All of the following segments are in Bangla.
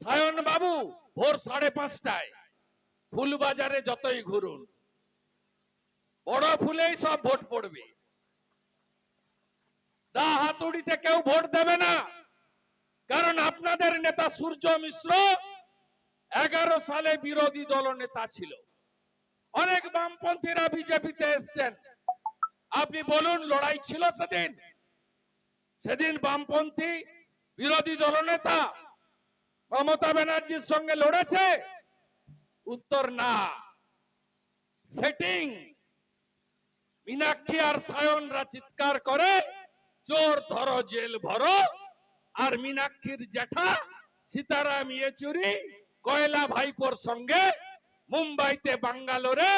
সায়ন বাবু, ভোর সাড়ে পাঁচটায় ফুলবাজারে যতই ঘুরুন, বড় ফুলেই সব ভোট পড়বে। দা হাতুড়িতে কেউ ভোট দেবে না, কারণ আপনাদের নেতা সূর্য মিশ্র এগারো সালে বিরোধী দল নেতা ছিল। অনেক বামপন্থীরা বিজেপিতে এসছেন। আপনি বলুন, লড়াই ছিল সেদিন? সেদিন বামপন্থী বিরোধী দলনেতা মমতা ব্যানার্জির সঙ্গে লড়েছে? উত্তর না। সেটিং মীনাক্ষী আর সায়নরা চিৎকার করে চোর ধরো, জেল ভরো। আর মীনাক্ষীর জ্যাঠা, সীতারাম ইয়েচুরি, কয়লা ভাইপোর সঙ্গে মুম্বাইতে বাঙ্গালোরে,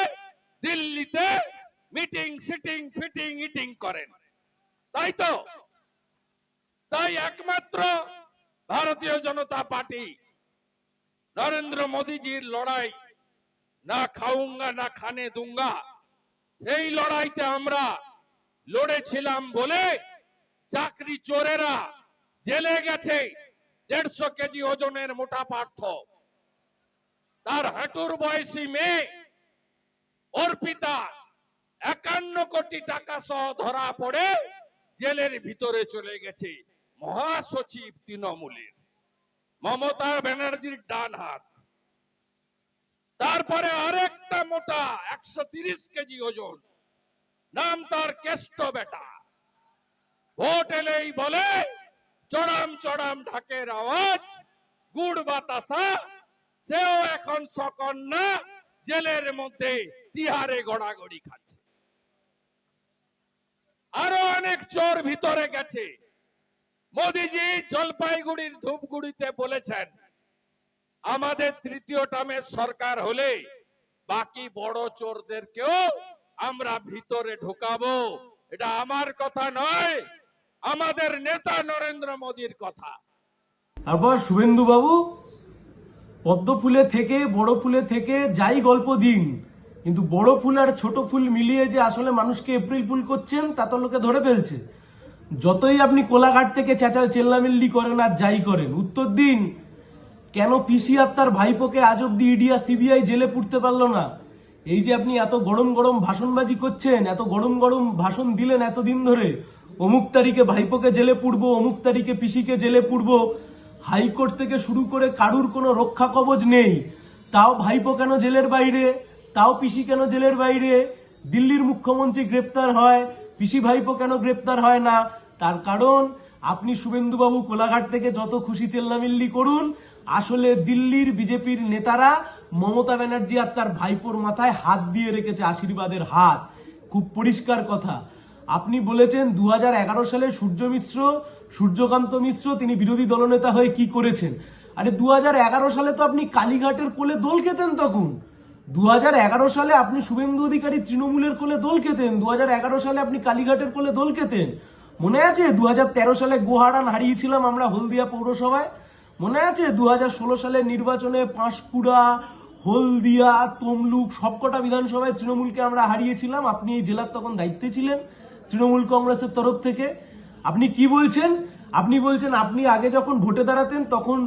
দিল্লিতে মিটিং, সিটিং, ফিটিং, ইটিং করেন। তাই তো? তাই একমাত্র ভারতীয় জনতা পার্টি, নরেন্দ্র মোদীজির লড়াই, না খাউঙ্গা না খানে দুঙ্গা এই লড়াইতে আমরা লড়েছিলাম বলে চাকরি চোরেরা জেলে গেছে, দেড়শো কেজি ওজনের মোটা পার্থ। তার হাঁটুর বয়সী মেয়ে অর্পিতা একান্ন কোটি টাকা সহ ধরা পড়ে জেলের ভিতরে চলে গেছে। মহাসচিব তৃণমূলের। মমতা ব্যানার্জির ডান হাত। তারপরে আরেকটা মোটা একশো কেজি ওজন। নাম তার কেষ্ট বেটা। ভোট এলেই বলে, চড়াম চড়াম ঢাকের আওয়াজ, গুড় বাতাসা, সেও এখন সকন্যা, জেলের মধ্যে তিহারে গড়াগড়ি খাচ্ছে। আরও অনেক চোর ভিতরে গেছে। মোদিজি জলপাইগুড়ির ধূপগুড়িতে বলেছেন, আমাদের তৃতীয় টার্মের সরকার হলে বাকি বড় চোরদেরকেও আমরা ভিতরে ঢোকাবো। এটা আমার কথা নয়, আমাদের নেতা নরেন্দ্র মোদীর কথা। আবার শুভেন্দু বাবু পদ্ম ফুলে থেকে, বড় ফুলে থেকে যাই গল্প দিন, কিন্তু বড় ফুল আর ছোট ফুল মিলিয়ে যে আসলে মানুষকে এপ্রিল ফুল করছেন, তা তো লোকে ধরে ফেলছে। যতই আপনি কোলাঘাট থেকে চেঁচা চেল্লামিল্লি করেন আর যাই করেন, উত্তর দিন, কেন পিসি আর তার ভাইপোকে আজ অব্দি ইডি আর সিবিআই জেলে পুড়তে পারল না? এই যে আপনি এত গরম গরম ভাষণবাজি করছেন, এত গরম গরম ভাষণ দিলেন এতদিন ধরে, অমুক তারিখে ভাইপোকে জেলে পুড়বো, অমুক তারিখে পিসিকে জেলে পুড়বো, হাইকোর্ট থেকে শুরু করে কারুর কোনো রক্ষা কবচ নেই, তাও ভাইপো কেন জেলের বাইরে, তাও পিসি কেন জেলের বাইরে, দিল্লির মুখ্যমন্ত্রী গ্রেপ্তার হয় পিসি ভাইপো কেন গ্রেপ্তার হয় না? তার কারণ, আপনি শুভেন্দুবাবু কোলাঘাট থেকে যত খুশি চেল্লামিল্লি করুন, আসলে দিল্লির বিজেপির নেতারা মমতা ব্যানার্জি আর তার ভাইপোর মাথায় হাত দিয়ে রেখেছে আশীর্বাদের হাত। খুব পরিষ্কার কথা। আপনি বলেছেন দু হাজার এগারো সালে সূর্য মিশ্র, সূর্যকান্ত মিশ্র, তিনি বিরোধী দলনেতা হয়ে কি করেছেন? আরে দু হাজার এগারো সালে তো আপনি কালীঘাটের কোলে দোল খেতেন তখন। দু হাজার এগারো সালে আপনি শুভেন্দু অধিকারী তৃণমূলের কোলে দোল খেতেন দু হাজার এগারো সালে আপনি কালীঘাটের কোলে দোল খেতেন। মনে আছে দু হাজার তেরো সালে গোহারান হারিয়েছিলাম আমরা হলদিয়া পৌরসভায়? মনে আছে দু হাজার ষোলো সালের নির্বাচনে পাঁশকুড়া, হলদিয়া, তমলুক সবকটা বিধানসভায় তৃণমূলকে আমরা হারিয়েছিলাম? আপনি এই জেলার তখন দায়িত্বে ছিলেন তৃণমূল কংগ্রেসের তরফ থেকে। আপনি কি বলছেন? আপনি বলছেন আপনি আগে যখন ভোটে দাঁড়াতেন, তখন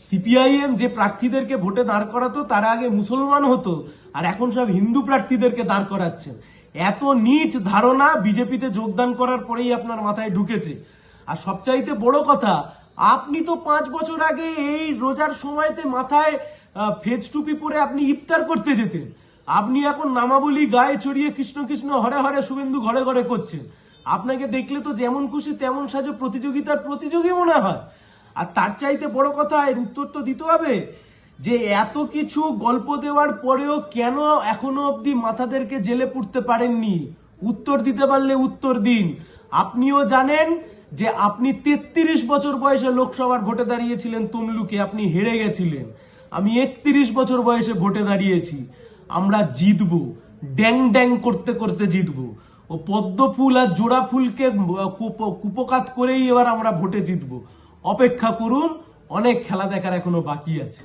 সিপিআইএম যে প্রার্থীদেরকে ভোটে দাঁড় করাতো, তারা আগে মুসলমান হতো। আর এখন সব হিন্দু প্রার্থীদেরকে দাঁড় করাচ্ছেন। এত নিচ ধারণা বিজেপিতে যোগদান করার পরেই আপনার মাথায় ঢুকেছে। আর সবচাইতে বড় কথা, আপনি তো পাঁচ বছর আগে এই রোজার সময়তে মাথায় ফেজ টুপি পরে আপনি ইফতার করতে যেতেন। আপনি এখন নামাবলি গায়ে চড়িয়ে কৃষ্ণ কৃষ্ণ হরে হরে শুভেন্দু ঘরে ঘরে করছেন। আপনাকে দেখলে তো যেমন খুশি তেমন সাজো প্রতিযোগিতার প্রতিযোগী মনে হয়। আর তার চাইতে বড় কথা, এর উত্তর তো দিতে হবে যে এত কিছু গল্প দেওয়ার পরেও কেন এখনও অবধি মাথাদেরকে জেলে পুড়তে পারেননি? উত্তর দিতে পারলে উত্তর দিন। আপনিও জানেন যে আপনি তেত্রিশ বছর বয়সে লোকসভার ভোটে দাঁড়িয়েছিলেন, তমলুকে আপনি হেরে গেছিলেন। আমি একত্রিশ বছর বয়সে ভোটে দাঁড়িয়েছি। আমরা জিতবো ড্যাং ড্যাং করতে করতে জিতবো। ও পদ্ম ফুল আর জোড়া ফুলকে কুপ- কুপকাত করেই এবার আমরা ভোটে জিতবো। অপেক্ষা করুন, অনেক খেলা দেখার এখনও বাকি আছে।